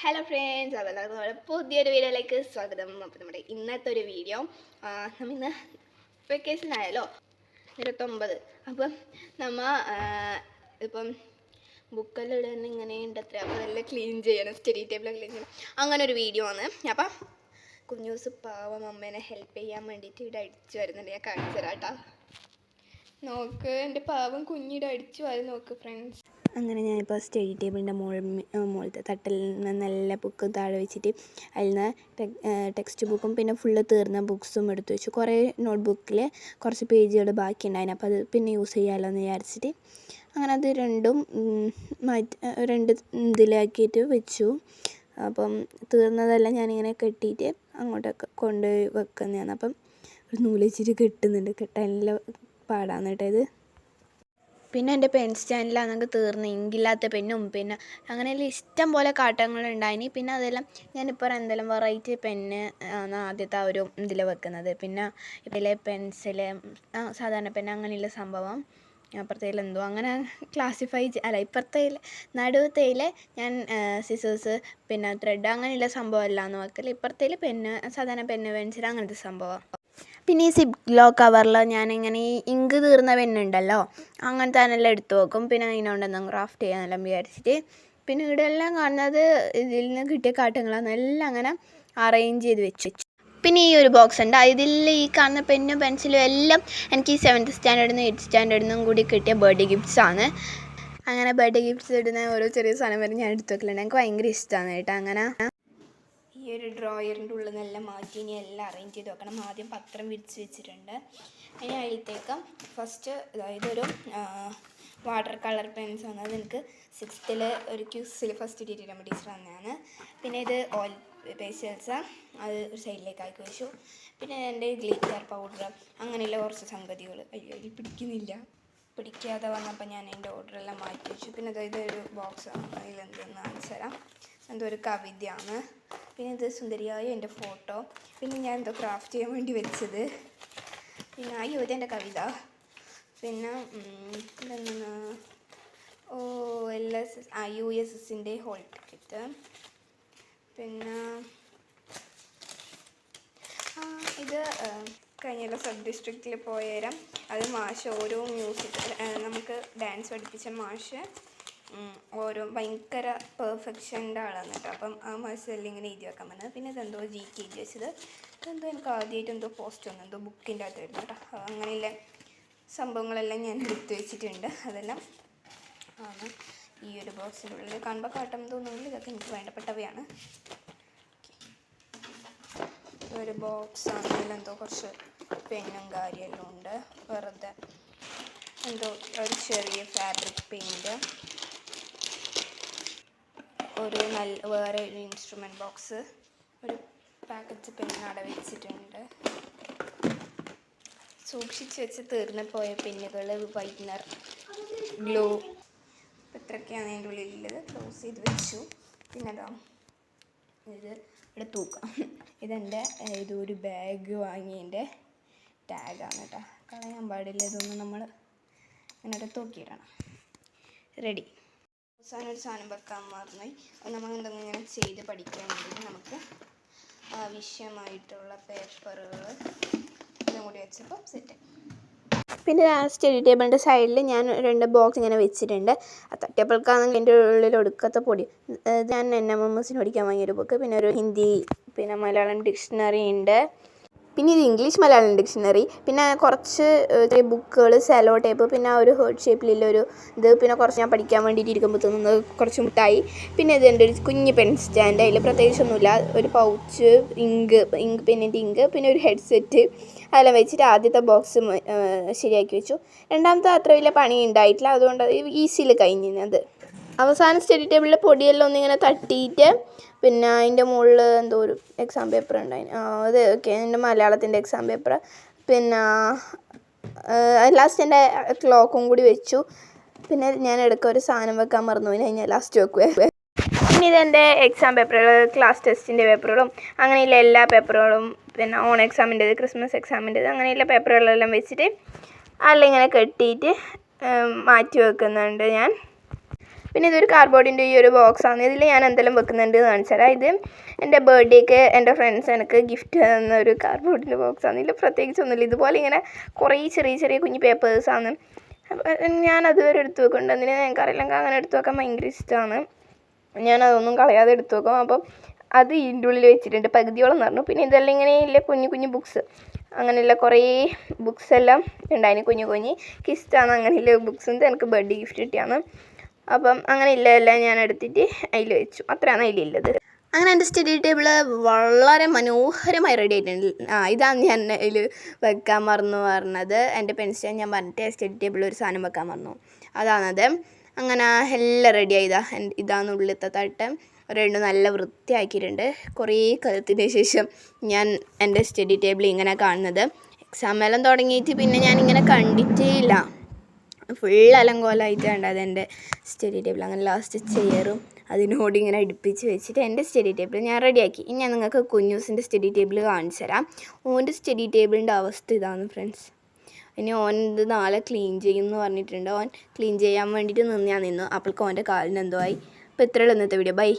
Hello friends അപ്പോൾ നമ്മുടെ പുതിയൊരു വീഡിയോയിലേക്ക് സ്വാഗതം. അപ്പോൾ നമ്മുടെ ഇന്നത്തെ ഒരു വീഡിയോ നമ്മൾ നമ്മ ഇന്ന് വെക്കേഷനായാലോ ഇരുപത്തൊമ്പത്. അപ്പം നമ്മൾ ഇപ്പം ബുക്കെല്ലാം ഇങ്ങനെ ഉണ്ട് അത്ര അപ്പോൾ അതെല്ലാം ക്ലീൻ ചെയ്യണം സ്റ്റഡി ടേബിൾ ക്ലീൻ ചെയ്യണം. അങ്ങനെ ഒരു വീഡിയോ ആണ്. അപ്പം കുഞ്ഞൂസ് പാവം അമ്മേനെ ഹെൽപ്പ് ചെയ്യാൻ വേണ്ടിയിട്ട് ഇവിടെ അടിച്ചു വരുന്നുണ്ട്. ഞാൻ കാണിച്ചു തരാം കേട്ടോ. നോക്ക് എന്റെ പാവം കുഞ്ഞിടെ അടിച്ചു വരും. നോക്ക് ഫ്രണ്ട്സ് അങ്ങനെ ഞാനിപ്പോൾ സ്റ്റഡി ടേബിളിന്റെ മുകളിൽ മുകളിലത്തെ തട്ടിൽ നല്ല ബുക്ക് താഴെ വെച്ചിട്ട് അതിൽ നിന്ന് ടെക്സ്റ്റ് ബുക്കും പിന്നെ ഫുള്ള് തീർന്ന ബുക്സും എടുത്തു വെച്ചു. കുറേ നോട്ട് ബുക്കിൽ കുറച്ച് പേജുകൾ ബാക്കിയുണ്ടായിരുന്നു അപ്പോൾ അത് പിന്നെ യൂസ് ചെയ്യാമല്ലോ എന്ന് വിചാരിച്ചിട്ട് അങ്ങനെ അത് രണ്ടും മാറ്റി രണ്ട് ഇതിലാക്കിയിട്ട് വെച്ചു. അപ്പം തീർന്നതെല്ലാം ഞാനിങ്ങനെ കെട്ടിയിട്ട് അങ്ങോട്ടൊക്കെ കൊണ്ടുപോയി വെക്കുന്നതാണ്. അപ്പം ഒരു നൂൽ കെട്ടുന്നുണ്ട്. കെട്ടാനുള്ള പാടാണ് കേട്ടോ ഇത്. പിന്നെ എന്റെ പെൻ സ്റ്റാൻഡിലാണെങ്കിൽ തീർന്ന്. ഇങ്കില്ലാത്ത പെന്നും പിന്നെ അങ്ങനെയുള്ള ഇഷ്ടം പോലെ കാട്ടങ്ങളുണ്ടായിനി. പിന്നെ അതെല്ലാം ഞാനിപ്പോൾ എന്തെല്ലാം വെറൈറ്റി പെന്ന് ആണ് ആദ്യത്തെ ആ ഒരു ഇതിൽ വെക്കുന്നത്. പിന്നെ ഇതിലെ പെൻസിൽ സാധാരണ പെൻ അങ്ങനെയുള്ള സംഭവം. അപ്പുറത്തേൽ എന്തോ അങ്ങനെ ക്ലാസിഫൈ അല്ല ഇപ്പുറത്തേൽ നടുവത്തേൽ ഞാൻ സിസേഴ്സ് പിന്നെ ത്രെഡ് അങ്ങനെയുള്ള സംഭവം എല്ലാന്ന് വെക്കൽ ഇപ്പുറത്തേൽ പെന്ന് സാധാരണ പെന്ന് പെൻസിൽ അങ്ങനത്തെ സംഭവം. പിന്നെ ഈ സിപ്ലോ കവറിൽ ഞാനിങ്ങനെ ഈ ഇങ്ക് തീർന്ന പെണ്ണുണ്ടല്ലോ അങ്ങനത്തെ എല്ലാം എടുത്തു വെക്കും. പിന്നെ അതിനോണ്ട് എന്തെങ്കിലും ക്രാഫ്റ്റ് ചെയ്യാനെല്ലാം വിചാരിച്ചിട്ട്. പിന്നെ ഇവിടെ എല്ലാം കാണുന്നത് ഇതിൽ നിന്ന് കിട്ടിയ കാട്ടങ്ങളാണ് എല്ലാം അങ്ങനെ അറേഞ്ച് ചെയ്ത് വെച്ചു. പിന്നെ ഈ ഒരു ബോക്സ് ഉണ്ട്. ഇതിൽ ഈ കാണുന്ന പെന്നും പെൻസിലും എല്ലാം എനിക്ക് ഈ സെവൻത്ത് സ്റ്റാൻഡേർഡിൽ നിന്ന് എയ്ത്ത് സ്റ്റാൻഡേർഡിൽ നിന്നും കൂടി കിട്ടിയ ബർത്ത്ഡേ ഗിഫ്റ്റ്സ് ആണ്. അങ്ങനെ ബർത്ത്ഡേ ഗിഫ്റ്റ്സ് ഇടുന്ന ഓരോ ചെറിയ സാധനം വരെ ഞാൻ എടുത്തു വെക്കലുണ്ട്. എനിക്ക് ഭയങ്കര ഇഷ്ടമാണ് കേട്ടോ അങ്ങനെ. ഡ്രോയറിന്റെ ഉള്ളിൽ നിന്നെല്ലാം മാറ്റി ഇനി എല്ലാം അറേഞ്ച് ചെയ്ത് വെക്കണം. ആദ്യം പത്രം വിരിച്ച് വെച്ചിട്ടുണ്ട്. ഇനി അതിലത്തേക്ക് ഫസ്റ്റ് അതായത് ഒരു വാട്ടർ കളർ പെൻസ് വന്നത് എനിക്ക് സിക്സ്ത്തിൽ ഒരു ക്യൂസിൽ ഫസ്റ്റ് ഇട്ടിട്ട് ടീച്ചർ തന്നെയാണ് പിന്നെ ഇത് ഓയിൽ പേസ്റ്റൽസ് അത് ഒരു സൈഡിലേക്ക് ആക്കി വെച്ചു. പിന്നെ എന്റെ ഗ്ലിറ്റർ പൗഡർ അങ്ങനെയുള്ള കുറച്ച് സംഗതികൾ അയ്യോ ഇത് പിടിക്കുന്നില്ല. പിടിക്കാതെ വന്നപ്പോൾ ഞാൻ എന്റെ ഓർഡറെല്ലാം മാറ്റി വെച്ചു. പിന്നെ അതായത് ഒരു ബോക്സ് അതിലെന്തെന്ന് കാണിച്ചു തരാം. എന്തോ ഒരു കവിതയാണ്. പിന്നെ ഇത് സുന്ദരിയായ എന്റെ ഫോട്ടോ. പിന്നെ ഞാൻ എന്തോ ക്രാഫ്റ്റ് ചെയ്യാൻ വേണ്ടി വെച്ചത്. പിന്നെ ആ യുവതി എന്റെ കവിത. പിന്നെ എന്താണ് ഓ എൽ എസ് ആ യു എസ് എസിന്റെ ഹോൾ ടിക്കറ്റ്. പിന്നെ ഇത് കഴിഞ്ഞുള്ള കഴിഞ്ഞ സബ് ഡിസ്ട്രിക്റ്റിൽ പോയേരം. അത് മാഷ് ഓരോ മ്യൂസിക് നമുക്ക് ഡാൻസ് പഠിപ്പിച്ച മാഷ് ഓരോ ഭയങ്കര പെർഫെക്ഷന്റെ ആളാണ് കേട്ടോ. അപ്പം ആ മാഷെല്ലാം ഇങ്ങനെ എഴുതി വെക്കാൻ പറഞ്ഞത്. പിന്നെ ഇതെന്തോ ജി കെ എഴുതി വെച്ചത്. ഇതെന്തോ എനിക്ക് ആദ്യമായിട്ട് എന്തോ പോസ്റ്റ് വന്നു. എന്തോ ബുക്കിന്റെ അകത്ത് വരുന്നു കേട്ടോ അങ്ങനെയുള്ള സംഭവങ്ങളെല്ലാം ഞാൻ എടുത്തു വെച്ചിട്ടുണ്ട്. അതെല്ലാം ആണ് ഈ ഒരു ബോക്സിനുള്ളിൽ കാണുമ്പോൾ കാട്ടം തോന്നുന്നു ഇതൊക്കെ എനിക്ക് വേണ്ടപ്പെട്ടവയാണ്. ഒരു ബോക്സ് ആണെങ്കിൽ എന്തോ കുറച്ച് പെന്നും കാര്യമെല്ലാം ഉണ്ട്. വെറുതെ എന്തോ ഒരു ചെറിയ ഫാബ്രിക് പെയിന്റ് ഒരു നല്ല വേറെ ഒരു ഇൻസ്ട്രുമെന്റ് ബോക്സ് ഒരു പാക്കറ്റ് അവിടെ വെച്ചിട്ടുണ്ട്. സൂക്ഷിച്ച് വെച്ച് തീർന്നു പോയ പെന്നുകൾ വൈറ്റ്നർ ഗ്ലൂ ഇത്രയൊക്കെയാണ് അതിന്റെ ഉള്ളിലുള്ളത്. ക്ലോസ് ചെയ്ത് വെച്ചു. പിന്നെ അതാ ഇത് ഇവിടെ തൂക്കാം. ഇതെന്റെ ഇതൊരു ബാഗ് വാങ്ങിയതിന്റെ ടാഗാണ് കേട്ടോ കളയാൻ പാടില്ല ഇതൊന്നും നമ്മൾ ഇങ്ങനെ തൂക്കിയിടണം. റെഡി അവസാനം ഒരു സാധനം വെക്കാൻ മറന്നു നമ്മൾ എന്തെങ്കിലും ചെയ്ത് പഠിക്കാൻ വേണ്ടിയിട്ട് നമുക്ക് ആവശ്യമായിട്ടുള്ള പേപ്പറുകൾ ഇതും കൂടി വെച്ചപ്പോൾ സെറ്റ് പിന്നെ സ്റ്റഡി ടേബിളിന്റെ സൈഡിൽ ഞാൻ രണ്ട് ബോക്സ് ഇങ്ങനെ വെച്ചിട്ടുണ്ട്. തട്ടിയപ്പോൾക്കാണെങ്കിൽ എന്റെ ഉള്ളിൽ ഒടുക്കത്തെ പൊടി. ഞാൻ എൻ എം എം എസിന് പഠിക്കാൻ വാങ്ങിയൊരു ബുക്ക് പിന്നെ ഒരു ഹിന്ദി പിന്നെ മലയാളം ഡിക്ഷണറി ഉണ്ട്. പിന്നെ ഇത് ഇംഗ്ലീഷ് മലയാളം ഡിക്ഷണറി പിന്നെ കുറച്ച് ബുക്കുകൾ സെലോ ടേപ്പ് പിന്നെ ഒരു ഹേർട്ട് ഷേപ്പിലുള്ള ഒരു ഇത് പിന്നെ കുറച്ച് ഞാൻ പഠിക്കാൻ വേണ്ടിയിട്ട് ഇരിക്കുമ്പോൾ തോന്നുന്നത് കുറച്ച് മുട്ടായി. പിന്നെ ഇത് എന്റെ ഒരു കുഞ്ഞ് പെൻ സ്റ്റാൻഡ് അതിൽ പ്രത്യേകിച്ചൊന്നുമില്ല ഒരു പൗച്ച് ഇങ്ക് ഇങ്ക് പെന്നിന്റെ ഇങ്ക് പിന്നെ ഒരു ഹെഡ്സെറ്റ് അതെല്ലാം വെച്ചിട്ട് ആദ്യത്തെ ബോക്സ് ശരിയാക്കി വെച്ചു. രണ്ടാമത്തെ അത്ര വലിയ പണി ഉണ്ടായിട്ടില്ല അതുകൊണ്ട് ഈസിയിൽ കഴിഞ്ഞത് അവസാനം സ്റ്റഡി ടേബിളിൽ പൊടിയെല്ലാം ഒന്നിങ്ങനെ തട്ടിയിട്ട് പിന്നെ അതിന്റെ മുകളിൽ എന്തോ ഒരു എക്സാം പേപ്പർ ഉണ്ടായിന്. അതെ ഓക്കെ എന്റെ മലയാളത്തിന്റെ എക്സാം പേപ്പർ പിന്നെ ലാസ്റ്റ് എന്റെ ക്ലോക്കും കൂടി വെച്ചു. പിന്നെ ഞാൻ ഇടയ്ക്ക് ഒരു സാധനം വെക്കാൻ മറന്നു പോയി. ഞാൻ ലാസ്റ്റ് വെക്കുവേ. പിന്നെ ഇതെന്റെ എക്സാം പേപ്പറുകൾ ക്ലാസ് ടെസ്റ്റിന്റെ പേപ്പറുകളും അങ്ങനെയുള്ള എല്ലാ പേപ്പറുകളും പിന്നെ ഓൺ എക്സാമിന്റേത് ക്രിസ്മസ് എക്സാമിന്റേത് അങ്ങനെയുള്ള പേപ്പറുകളെല്ലാം വെച്ചിട്ട് അതിലിങ്ങനെ കെട്ടിയിട്ട് മാറ്റി വെക്കുന്നുണ്ട് ഞാൻ. പിന്നെ ഇതൊരു കാർഡ്ബോർഡിന്റെ ഈ ഒരു ബോക്സാണ് ഇതിൽ ഞാൻ എന്തെല്ലാം വെക്കുന്നുണ്ട് എന്ന് കാണിച്ചു തരാം. ഇത് എന്റെ ബർത്ത്ഡേക്ക് എന്റെ ഫ്രണ്ട്സ് എനിക്ക് ഗിഫ്റ്റ് തന്ന ഒരു കാർഡ്ബോർഡിന്റെ ബോക്സാണ് ഇതിൽ പ്രത്യേകിച്ച് ഒന്നുമില്ല. ഇതുപോലെ ഇങ്ങനെ കുറേ ചെറിയ ചെറിയ കുഞ്ഞു പേപ്പേഴ്സാണ് ഞാൻ അതുവരെ എടുത്ത് വെക്കുന്നുണ്ട്. എന്തിനാ ഞങ്ങൾക്കറിയില്ലെങ്കിൽ അങ്ങനെ എടുത്ത് വെക്കാൻ ഭയങ്കര ഇഷ്ടമാണ് ഞാൻ അതൊന്നും കളയാതെ എടുത്ത് വെക്കും. അപ്പം അത് ഇതിന്റെ ഉള്ളിൽ വെച്ചിട്ടുണ്ട്. പകുതിയോളം പറഞ്ഞു. പിന്നെ ഇതെല്ലാം ഇങ്ങനെ ഇല്ല കുഞ്ഞു കുഞ്ഞു ബുക്സ് അങ്ങനെയുള്ള കുറേ ബുക്സ് എല്ലാം ഉണ്ടായിന് കുഞ്ഞു കുഞ്ഞ് കിസ്റ്റാണ്. അങ്ങനെയുള്ള ബുക്സ് എനിക്ക് ബർത്ത്ഡേ ഗിഫ്റ്റ് കിട്ടിയാണ്. അപ്പം അങ്ങനെ ഇല്ല എല്ലാം ഞാൻ എടുത്തിട്ട് അതിൽ വെച്ചു. അത്രയാണ് അതിലുള്ളത് അങ്ങനെ എന്റെ സ്റ്റഡി ടേബിൾ വളരെ മനോഹരമായി റെഡി ആയിട്ടുണ്ട്. ആ ഇതാണ് ഞാൻ അതിൽ വെക്കാൻ മറന്നു പറഞ്ഞത്. എന്റെ പെൻസിൽ ഞാൻ പറഞ്ഞിട്ട് സ്റ്റഡി ടേബിളിൽ ഒരു സാധനം വെക്കാൻ മറന്നു. അതാണത്. അങ്ങനെ എല്ലാം റെഡി ആയതാ ഇതാണ് ഉള്ളിലത്തെ തട്ട്. രണ്ട് നല്ല വൃത്തിയാക്കിയിട്ടുണ്ട്. കുറേ കാലത്തിന് ശേഷം ഞാൻ എന്റെ സ്റ്റഡി ടേബിൾ ഇങ്ങനെ കാണുന്നത്. എക്സാം എല്ലാം തുടങ്ങിയിട്ട് പിന്നെ ഞാൻ ഇങ്ങനെ കണ്ടിട്ടേ ഇല്ല. ഫുൾ അലങ്കോലമായിട്ടാണ് അതെന്റെ സ്റ്റഡി ടേബിൾ അങ്ങനെ ലാസ്റ്റ് ചെയറും അതിനോട് ഇങ്ങനെ അടുപ്പിച്ച് വെച്ചിട്ട് എന്റെ സ്റ്റഡി ടേബിൾ ഞാൻ റെഡിയാക്കി ഇനി ഞാൻ നിങ്ങൾക്ക് കുഞ്ഞൂസിന്റെ സ്റ്റഡി ടേബിൾ കാണിച്ചു തരാം. ഓന്റെ സ്റ്റഡി ടേബിളിന്റെ അവസ്ഥ ഇതാണ് ഫ്രണ്ട്സ് ഇനി ഓൻ ഇത് നാളെ ക്ലീൻ ചെയ്യും എന്ന് പറഞ്ഞിട്ടുണ്ട്. ഓൻ ക്ലീൻ ചെയ്യാൻ വേണ്ടിയിട്ട് നിന്ന് ഞാൻ നിന്നു. അപ്പോഴേക്കും ഓന്റെ കാലിന് എന്തോ ആയി. അപ്പോൾ ഇത്രയുള്ള ഇന്നത്തെ വീഡിയോ ബൈ